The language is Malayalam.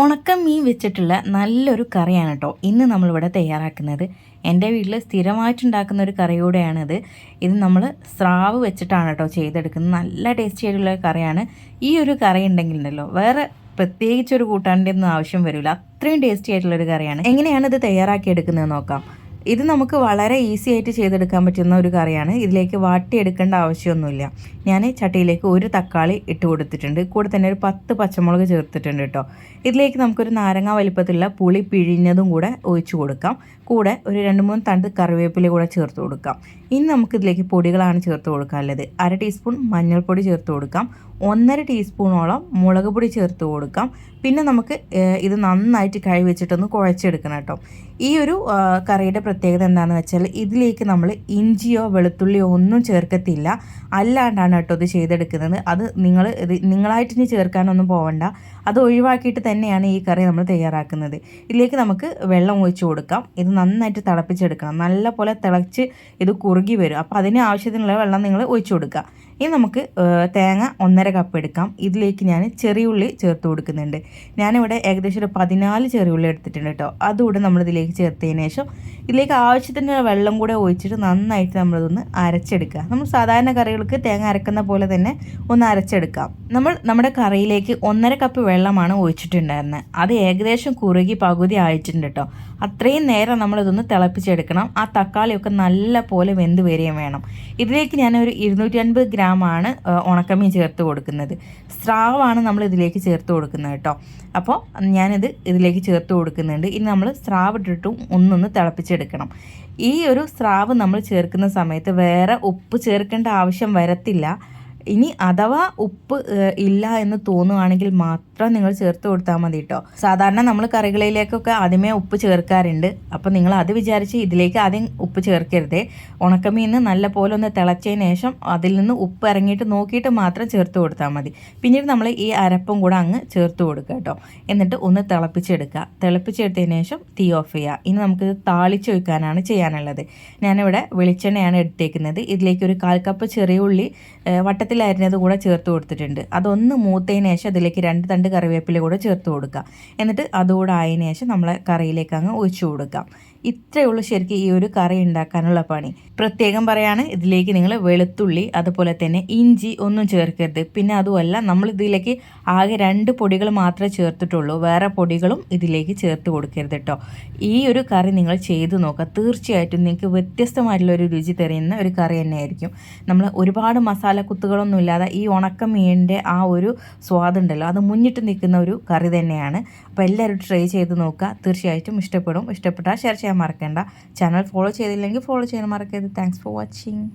ഉണക്ക മീൻ വെച്ചിട്ടുള്ള നല്ലൊരു കറിയാണ് കേട്ടോ ഇന്ന് നമ്മളിവിടെ തയ്യാറാക്കുന്നത് എന്റെ വീട്ടിൽ സ്ഥിരമായിട്ടുണ്ടാക്കുന്ന ഒരു കറി കൂടെയാണിത് ഇത് നമ്മൾ സ്രാവ് വെച്ചിട്ടാണ് കേട്ടോ ചെയ്തെടുക്കുന്നത്. നല്ല ടേസ്റ്റി ആയിട്ടുള്ള കറിയാണ്. ഈ ഒരു കറി ഉണ്ടെങ്കിലുണ്ടല്ലോ വേറെ പ്രത്യേകിച്ചൊരു കൂട്ടാന്റെ ഒന്നും ആവശ്യം വരില്ല. അത്രയും ടേസ്റ്റി ആയിട്ടുള്ളൊരു കറിയാണ്. എങ്ങനെയാണ് ഇത് തയ്യാറാക്കി എടുക്കുന്നത് നോക്കാം. ഇത് നമുക്ക് വളരെ ഈസി ആയിട്ട് ചെയ്തെടുക്കാൻ പറ്റുന്ന ഒരു കറിയാണ്. ഇതിലേക്ക് വാട്ടിയെടുക്കേണ്ട ആവശ്യമൊന്നുമില്ല. ഞാൻ ചട്ടിയിലേക്ക് ഒരു തക്കാളി ഇട്ട് കൊടുത്തിട്ടുണ്ട്. കൂടെ തന്നെ ഒരു പത്ത് പച്ചമുളക് ചേർത്തിട്ടുണ്ട് കേട്ടോ. ഇതിലേക്ക് നമുക്കൊരു നാരങ്ങ വലിപ്പത്തിലുള്ള പുളി പിഴിഞ്ഞതും കൂടെ ഒഴിച്ച് കൊടുക്കാം. കൂടെ ഒരു രണ്ട് മൂന്ന് തണ്ട് കറിവേപ്പില കൂടെ ചേർത്ത് കൊടുക്കാം. ഇനി നമുക്കിതിലേക്ക് പൊടികളാണ് ചേർത്ത് കൊടുക്കാനുള്ളത്. അര ടീസ്പൂൺ മഞ്ഞൾപ്പൊടി ചേർത്ത് കൊടുക്കാം. ഒന്നര ടീസ്പൂണോളം മുളക് പൊടി ചേർത്ത് കൊടുക്കാം. പിന്നെ നമുക്ക് ഇത് നന്നായിട്ട് കഴിവെച്ചിട്ടൊന്ന് കുഴച്ചെടുക്കണം കേട്ടോ. ഈ ഒരു കറിയുടെ പ്രത്യേകത എന്താണെന്ന് വെച്ചാൽ ഇതിലേക്ക് നമ്മൾ ഇഞ്ചിയോ വെളുത്തുള്ളിയോ ഒന്നും ചേർക്കത്തില്ല. അല്ലാണ്ടാണ് കേട്ടോ ഇത് ചെയ്തെടുക്കുന്നത്. അത് നിങ്ങൾ ഇത് നിങ്ങളായിട്ട് ഇനി ചേർക്കാനൊന്നും പോവണ്ട. അത് ഒഴിവാക്കിയിട്ട് തന്നെയാണ് ഈ കറി നമ്മൾ തയ്യാറാക്കുന്നത്. ഇതിലേക്ക് നമുക്ക് വെള്ളം ഒഴിച്ച് കൊടുക്കാം. ഇത് നന്നായിട്ട് തിളപ്പിച്ചെടുക്കണം. നല്ല പോലെ തിളച്ച് ഇത് കുറുകി വരും. അപ്പോൾ അതിന് ആവശ്യത്തിനുള്ള വെള്ളം നിങ്ങൾ ഒഴിച്ചു കൊടുക്കുക. ഇനി നമുക്ക് തേങ്ങ ഒന്നര കപ്പ് എടുക്കാം. ഇതിലേക്ക് ഞാൻ ചെറിയുള്ളി ചേർത്ത് കൊടുക്കുന്നുണ്ട്. ഞാനിവിടെ ഏകദേശം ഒരു പതിനാല് ചെറിയുള്ളി എടുത്തിട്ടുണ്ട് കേട്ടോ. അതുകൂടെ നമ്മളിതിലേക്ക് ചേർത്തതിന് ശേഷം ഇതിലേക്ക് ആവശ്യത്തിന് വെള്ളം കൂടെ ഒഴിച്ചിട്ട് നന്നായിട്ട് നമ്മളിതൊന്ന് അരച്ചെടുക്കുക. നമ്മൾ സാധാരണ കറികൾക്ക് തേങ്ങ അരക്കുന്ന പോലെ തന്നെ ഒന്ന് അരച്ചെടുക്കാം. നമ്മൾ നമ്മുടെ കറിയിലേക്ക് ഒന്നര കപ്പ് വെള്ളമാണ് ഒഴിച്ചിട്ടുണ്ടായിരുന്നത്. അത് ഏകദേശം കുറുകി പകുതി ആയിട്ടുണ്ട് കേട്ടോ. അത്രയും നേരം നമ്മളിതൊന്ന് തിളപ്പിച്ചെടുക്കണം. ആ തക്കാളിയൊക്കെ നല്ല പോലെ വെന്ത് വരികയും വേണം. ഇതിലേക്ക് ഞാനൊരു ഇരുന്നൂറ്റി അൻപത് ഗ്രാം ഗ്രാമാണ് ഉണക്കമീൻ ചേർത്ത് കൊടുക്കുന്നത്. സ്രാവാണ് നമ്മൾ ഇതിലേക്ക് ചേർത്ത് കൊടുക്കുന്നത് കേട്ടോ. അപ്പോൾ ഞാനിത് ഇതിലേക്ക് ചേർത്ത് കൊടുക്കുന്നുണ്ട്. ഇനി നമ്മൾ സ്രാവ് ഇട്ടിട്ടും ഒന്നൊന്ന് തിളപ്പിച്ചെടുക്കണം. ഈ ഒരു സ്രാവ് നമ്മൾ ചേർക്കുന്ന സമയത്ത് വേറെ ഉപ്പ് ചേർക്കേണ്ട ആവശ്യം വരത്തില്ല. ഇനി അഥവാ ഉപ്പ് ഇല്ല എന്ന് തോന്നുവാണെങ്കിൽ മാത്രം നിങ്ങൾ ചേർത്ത് കൊടുത്താൽ മതി കേട്ടോ സാധാരണ നമ്മൾ കറികളിലേക്കൊക്കെ ആദ്യമേ ഉപ്പ് ചേർക്കാറുണ്ട്. അപ്പോൾ നിങ്ങൾ അത് വിചാരിച്ച് ഇതിലേക്ക് ആദ്യം ഉപ്പ് ചേർക്കരുതേ. ഉണക്കമീൻ നല്ല പോലെ ഒന്ന് തിളച്ചതിന് ശേഷം അതിൽ നിന്ന് ഉപ്പ് ഇറങ്ങിയിട്ട് നോക്കിയിട്ട് മാത്രം ചേർത്ത് കൊടുത്താൽ മതി. പിന്നീട് നമ്മൾ ഈ അരപ്പും കൂടെ അങ്ങ് ചേർത്ത് കൊടുക്കുക കേട്ടോ എന്നിട്ട് ഒന്ന് തിളപ്പിച്ചെടുക്കുക. തിളപ്പിച്ചെടുത്തതിന് ശേഷം തീ ഓഫ് ചെയ്യുക. ഇനി നമുക്കിത് താളിച്ച് വയ്ക്കാനാണ് ചെയ്യാനുള്ളത്. ഞാനിവിടെ വെളിച്ചെണ്ണയാണ് എടുത്തേക്കുന്നത്. ഇതിലേക്ക് ഒരു കാൽ കപ്പ് ചെറിയ ഉള്ളി വട്ടത്തിൽ അരിഞ്ഞത് കൂടെ ചേർത്ത് കൊടുത്തിട്ടുണ്ട്. അതൊന്ന് മൂത്തതിന് ശേഷം അതിലേക്ക് രണ്ട് തണ്ട് കറിവേപ്പില കൂടെ ചേർത്ത് കൊടുക്കുക. എന്നിട്ട് അതുകൂടെ ആയതിനു ശേഷം നമ്മളെ കറിയിലേക്ക് അങ്ങ് ഒഴിച്ചു കൊടുക്കാം ഇത്രയേ ഉള്ളൂ ശരിക്കും ഈ ഒരു കറി ഉണ്ടാക്കാനുള്ള പണി. പ്രത്യേകം പറയാണ് ഇതിലേക്ക് നിങ്ങൾ വെളുത്തുള്ളി അതുപോലെ തന്നെ ഇഞ്ചി ഒന്നും ചേർക്കരുത്. പിന്നെ അതുമല്ല നമ്മൾ ഇതിലേക്ക് ആകെ രണ്ട് പൊടികൾ മാത്രമേ ചേർത്തിട്ടുള്ളൂ. വേറെ പൊടികളും ഇതിലേക്ക് ചേർത്ത് കൊടുക്കരുത് കേട്ടോ. ഈ ഒരു കറി നിങ്ങൾ ചെയ്തു നോക്കുക. തീർച്ചയായിട്ടും നിങ്ങൾക്ക് വ്യത്യസ്തമായിട്ടുള്ള ഒരു രുചി തെറിയുന്ന ഒരു കറി തന്നെയായിരിക്കും. നമ്മൾ ഒരുപാട് മസാല കുത്തുകളൊന്നും ഇല്ലാതെ ഈ ഉണക്ക മീനിന്റെ ആ ഒരു സ്വാദുണ്ടല്ലോ അത് മുന്നിട്ട് നിൽക്കുന്ന ഒരു കറി തന്നെയാണ്. അപ്പോൾ എല്ലാവരും ട്രൈ ചെയ്ത് നോക്കുക. തീർച്ചയായിട്ടും ഇഷ്ടപ്പെടും. ഇഷ്ടപ്പെട്ടാൽ ഷെയർ ചെയ്യാൻ മറക്കേണ്ട. ചാനൽ ഫോളോ ചെയ്തില്ലെങ്കിൽ ഫോളോ ചെയ്യാൻ മറക്കരുത്. Thanks for watching